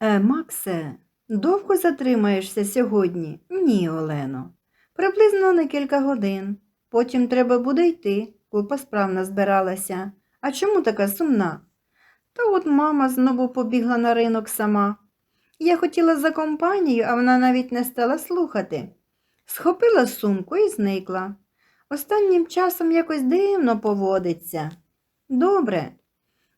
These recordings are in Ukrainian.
Е, Максе, довго затримаєшся сьогодні? Ні, Олено. Приблизно на кілька годин. Потім треба буде йти. Купа справ назбиралася. А чому така сумна? Та от мама знову побігла на ринок сама. Я хотіла за компанію, а вона навіть не стала слухати. Схопила сумку і зникла. Останнім часом якось дивно поводиться. Добре.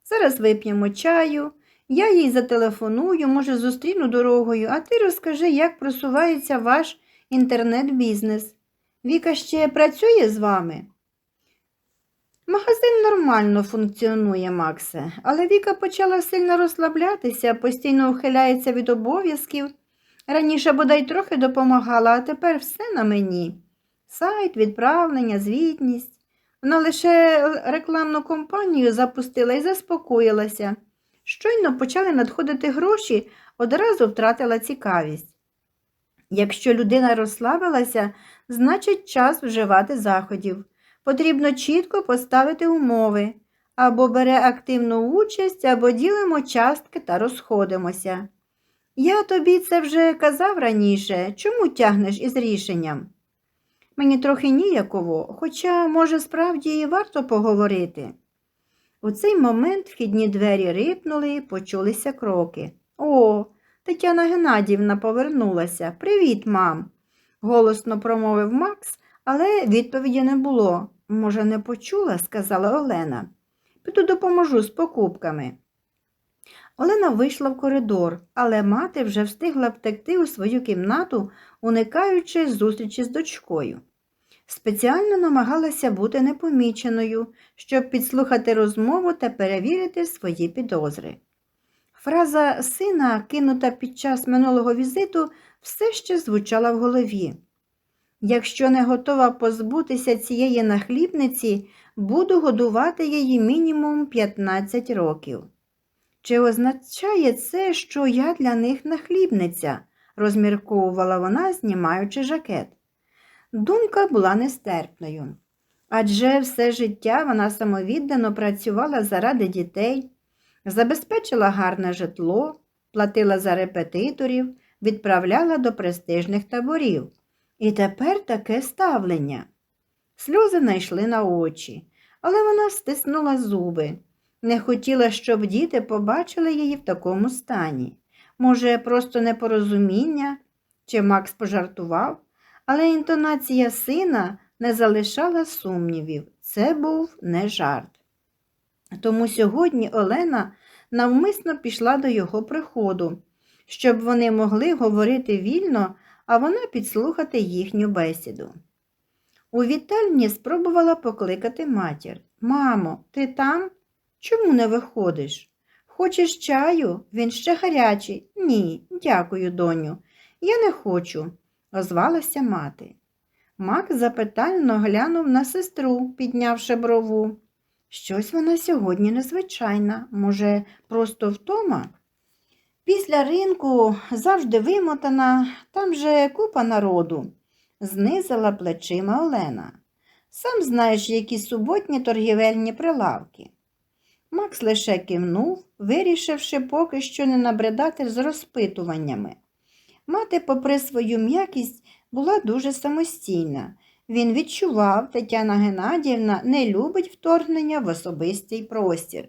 Зараз вип'ємо чаю. Я їй зателефоную, може, зустріну дорогою, а ти розкажи, як просувається ваш інтернет-бізнес. Віка ще працює з вами? Магазин нормально функціонує, Максе, але Віка почала сильно розслаблятися, постійно ухиляється від обов'язків. Раніше бодай трохи допомагала, а тепер все на мені. Сайт, відправлення, звітність. Вона лише рекламну кампанію запустила і заспокоїлася. Щойно почали надходити гроші, одразу втратила цікавість. Якщо людина розслабилася, значить час вживати заходів. Потрібно чітко поставити умови або бере активну участь, або ділимо частки та розходимося. Я тобі це вже казав раніше, чому тягнеш із рішенням? Мені трохи ніяково, хоча, може, справді і варто поговорити. У цей момент вхідні двері рипнули, почулися кроки. О, Тетяна Геннадівна повернулася. Привіт, мам. голосно промовив Макс, але відповіді не було. Може, не почула, сказала Олена. Піду допоможу з покупками. Олена вийшла в коридор, але мати вже встигла втекти у свою кімнату, уникаючи зустрічі з дочкою. Спеціально намагалася бути непоміченою, щоб підслухати розмову та перевірити свої підозри. Фраза сина, кинута під час минулого візиту, все ще звучала в голові. Якщо не готова позбутися цієї нахлібниці, буду годувати її мінімум 15 років. Чи означає це, що я для них нахлібниця? розмірковувала вона, знімаючи жакет. Думка була нестерпною. Адже все життя вона самовіддано працювала заради дітей, забезпечила гарне житло, платила за репетиторів, відправляла до престижних таборів. І тепер таке ставлення. Сльози найшли на очі, але вона стиснула зуби. Не хотіла, щоб діти побачили її в такому стані. Може, просто непорозуміння, чи Макс пожартував, але інтонація сина не залишала сумнівів. Це був не жарт. Тому сьогодні Олена навмисно пішла до його приходу, щоб вони могли говорити вільно, а вона підслухати їхню бесіду. У вітальні спробувала покликати матір. Мамо, ти там? Чому не виходиш? Хочеш чаю? Він ще гарячий. Ні, дякую, доню. Я не хочу, озвалася мати. Мак запитально глянув на сестру, піднявши брову. Щось вона сьогодні незвичайна, може, просто втома? Після ринку завжди вимотана, там же купа народу, знизила плечима Олена. Сам знаєш, які суботні торгівельні прилавки. Макс лише кивнув, вирішивши поки що не набридати з розпитуваннями. Мати, попри свою м'якість, була дуже самостійна. Він відчував, Тетяна Геннадіївна не любить вторгнення в особистий простір.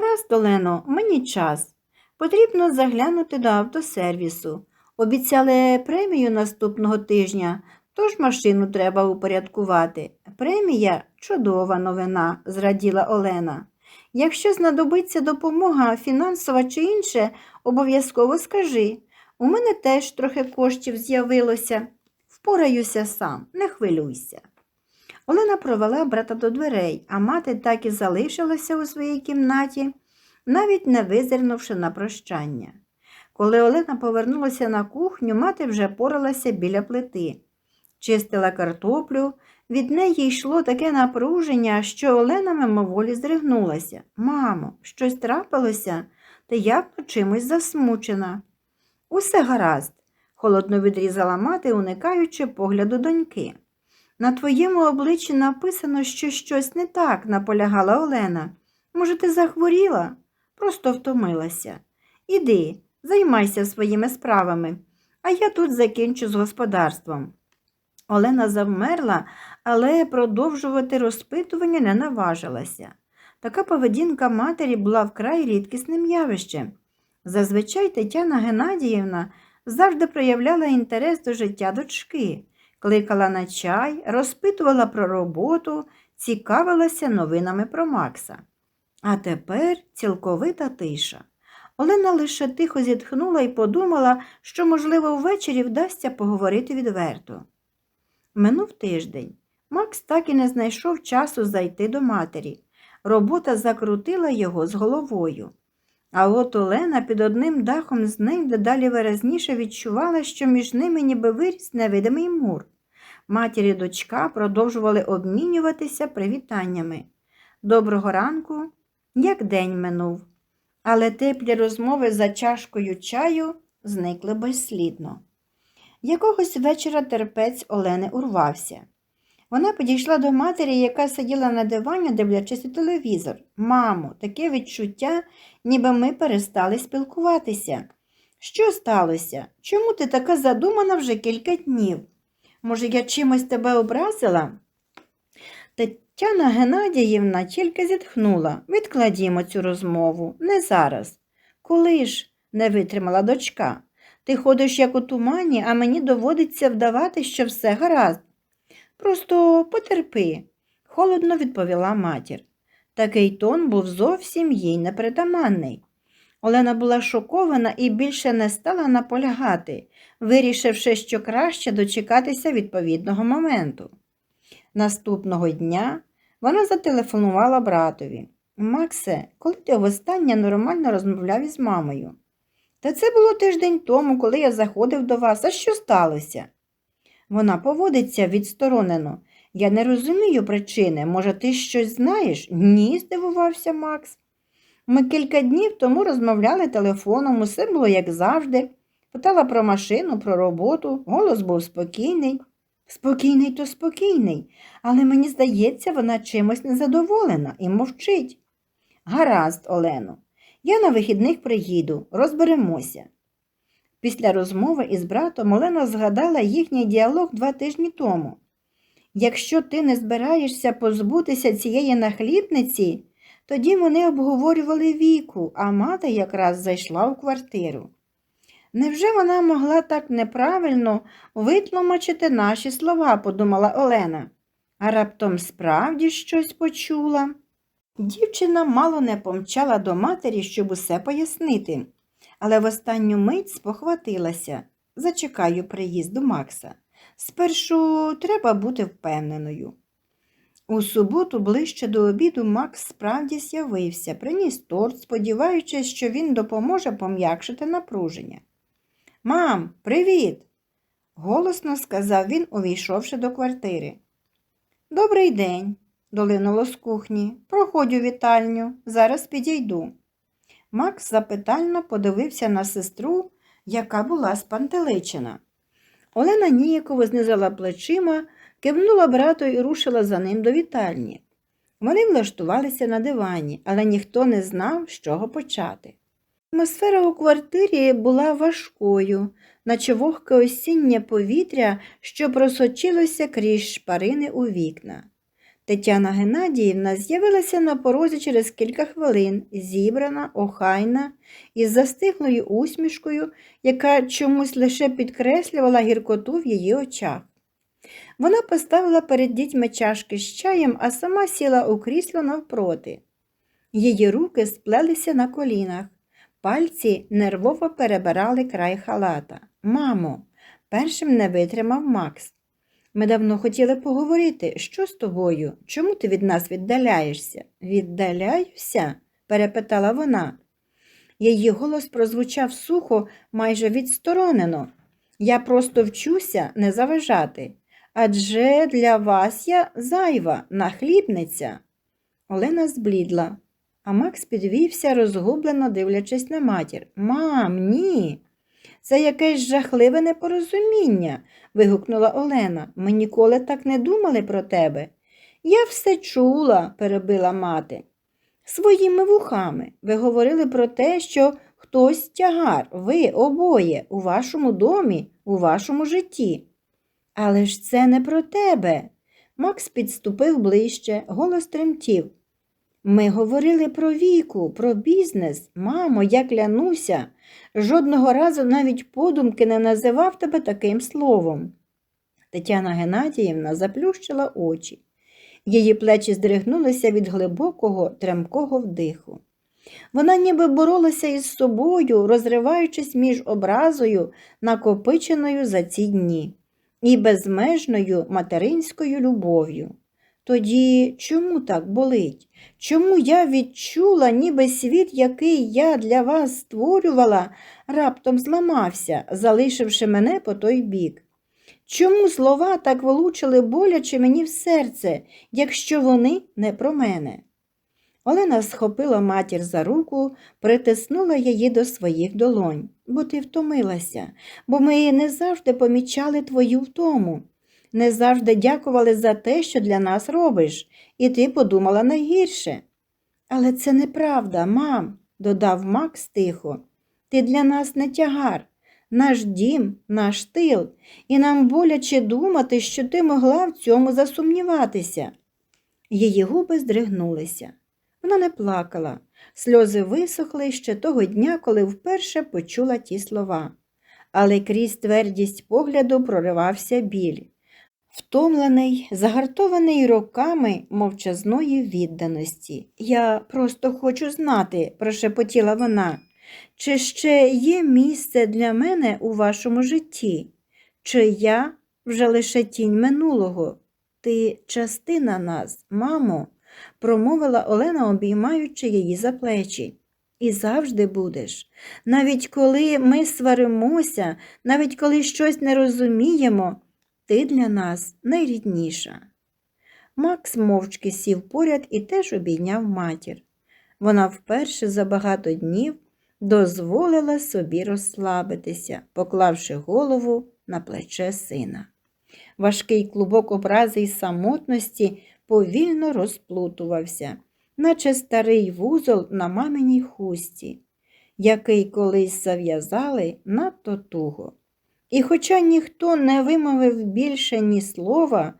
Раз, Олено, мені час. Потрібно заглянути до автосервісу. Обіцяли премію наступного тижня, тож машину треба упорядкувати. Премія чудова новина, зраділа Олена. Якщо знадобиться допомога фінансова чи інше, обов'язково скажи. У мене теж трохи коштів з'явилося. Впораюся сам, не хвилюйся. Олена провела брата до дверей, а мати так і залишилася у своїй кімнаті, навіть не визирнувши на прощання. Коли Олена повернулася на кухню, мати вже поралася біля плити, чистила картоплю, від неї йшло таке напруження, що Олена мимоволі здригнулася. Мамо, щось трапилося, та явно чимось засмучена. Усе гаразд, холодно відрізала мати, уникаючи погляду доньки. На твоєму обличчі написано, що щось не так, наполягала Олена. Може, ти захворіла? Просто втомилася. Іди, Займайся своїми справами, а я тут закінчу з господарством. Олена завмерла, але продовжувати розпитування не наважилася. Така поведінка матері була вкрай рідкісним явищем. Зазвичай Тетяна Геннадіївна завжди проявляла інтерес до життя дочки, кликала на чай, розпитувала про роботу, цікавилася новинами про Макса. А тепер цілковита тиша. Олена лише тихо зітхнула і подумала, що, можливо, ввечері вдасться поговорити відверто. Минув тиждень. Макс так і не знайшов часу зайти до матері. Робота закрутила його з головою. А от Олена під одним дахом з ним дедалі виразніше відчувала, що між ними ніби виріс невидимий мур. Матір і дочка продовжували обмінюватися привітаннями. Доброго ранку, як день минув. Але теплі розмови за чашкою чаю зникли безслідно. Якогось вечора терпець Олени урвався. Вона підійшла до матері, яка сиділа на дивані, дивлячись у телевізор. Мамо, таке відчуття, ніби ми перестали спілкуватися. Що сталося? Чому ти така задумана вже кілька днів? Може, я чимось тебе образила? Тетяна Геннадіївна тільки зітхнула. Відкладімо цю розмову. Не зараз. Коли ж? не витримала дочка. Ти ходиш як у тумані, а мені доводиться вдавати, що все гаразд. Просто потерпи, холодно відповіла матір. Такий тон був зовсім їй непритаманний. Олена була шокована і більше не стала наполягати, вирішивши, що краще дочекатися відповідного моменту. Наступного дня вона зателефонувала братові. Максе, коли ти востаннє нормально розмовляв із мамою? Та це було тиждень тому, коли я заходив до вас. А що сталося? Вона поводиться відсторонено. Я не розумію причини. Може, ти щось знаєш? Ні, здивувався Макс. Ми кілька днів тому розмовляли телефоном, усе було як завжди. Питала про машину, про роботу, голос був спокійний. Спокійний то спокійний, але мені здається, вона чимось незадоволена і мовчить. Гаразд, Олено, я на вихідних приїду, розберемося. Після розмови із братом Олена згадала їхній діалог два тижні тому. Якщо ти не збираєшся позбутися цієї нахлібниці, тоді вони обговорювали віку, а мати якраз зайшла у квартиру. Невже вона могла так неправильно витлумачити наші слова, подумала Олена, а раптом справді щось почула. Дівчина мало не помчала до матері, щоб усе пояснити, але в останню мить спохватилася. Зачекаю приїзду Макса. Спершу треба бути впевненою. У суботу, ближче до обіду, Макс справді з'явився, приніс торт, сподіваючись, що він допоможе пом'якшити напруження. Мам, привіт! голосно сказав він, увійшовши до квартири. Добрий день, долинуло з кухні. Проходь у вітальню, зараз підійду. Макс запитально подивився на сестру, яка була спантеличена. Олена ніяково знизила плечима, кивнула брату і рушила за ним до вітальні. Вони влаштувалися на дивані, але ніхто не знав, з чого почати. Атмосфера у квартирі була важкою, наче вогке осіннє повітря, що просочилося крізь шпарини у вікна. Тетяна Геннадіївна з'явилася на порозі через кілька хвилин, зібрана, охайна, із застиглою усмішкою, яка чомусь лише підкреслювала гіркоту в її очах. Вона поставила перед дітьми чашки з чаєм, а сама сіла у крісло навпроти. Її руки сплелися на колінах. Пальці нервово перебирали край халата. Мамо, першим не витримав Макс. Ми давно хотіли поговорити. Що з тобою? Чому ти від нас віддаляєшся? Віддаляюся? перепитала вона. Її голос прозвучав сухо, майже відсторонено. Я просто вчуся не заважати. Адже для вас я зайва, нахлібниця. Олена зблідла. А Макс підвівся, розгублено дивлячись на матір. Мам, ні. Це якесь жахливе непорозуміння, вигукнула Олена. Ми ніколи так не думали про тебе. Я все чула, перебила мати. Своїми вухами. Ви говорили про те, що хтось тягар, ви обоє, у вашому домі, у вашому житті. Але ж це не про тебе. Макс підступив ближче, голос тремтів. Ми говорили про віку, про бізнес. Мамо, я клянуся, жодного разу навіть подумки не називав тебе таким словом. Тетяна Геннадіївна заплющила очі. Її плечі здригнулися від глибокого, тремкого вдиху. Вона ніби боролася із собою, розриваючись між образою, накопиченою за ці дні, і безмежною материнською любов'ю. Тоді чому так болить? Чому я відчула, ніби світ, який я для вас створювала, раптом зламався, залишивши мене по той бік? Чому слова так влучили боляче мені в серце, якщо вони не про мене? Олена схопила матір за руку, притиснула її до своїх долонь, бо ти втомилася, бо ми не завжди помічали твою втому, не завжди дякували за те, що для нас робиш, і ти подумала найгірше. Але це неправда, мам, додав Макс тихо. Ти для нас не тягар, наш дім, наш тил, і нам боляче думати, що ти могла в цьому засумніватися. Її губи здригнулися. Вона не плакала. Сльози висохли ще того дня, коли вперше почула ті слова. Але крізь твердість погляду проривався біль. Втомлений, загартований роками мовчазної відданості. Я просто хочу знати, прошепотіла вона, чи ще є місце для мене у вашому житті? Чи я вже лише тінь минулого? Ти частина нас, мамо промовила Олена, обіймаючи її за плечі. І завжди будеш. Навіть коли ми сваримося, навіть коли щось не розуміємо, ти для нас найрідніша. Макс мовчки сів поряд і теж обійняв матір. Вона вперше за багато днів дозволила собі розслабитися, поклавши голову на плече сина. Важкий клубок образи й самотності повільно розплутувався, наче старий вузол на маминій хусті, який колись зав'язали надто туго. І хоча ніхто не вимовив більше ні слова,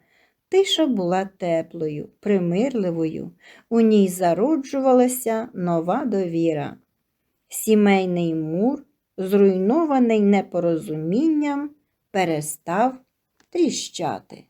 тиша була теплою, примирливою, у ній зароджувалася нова довіра. Сімейний мур, зруйнований непорозумінням, перестав тріщати.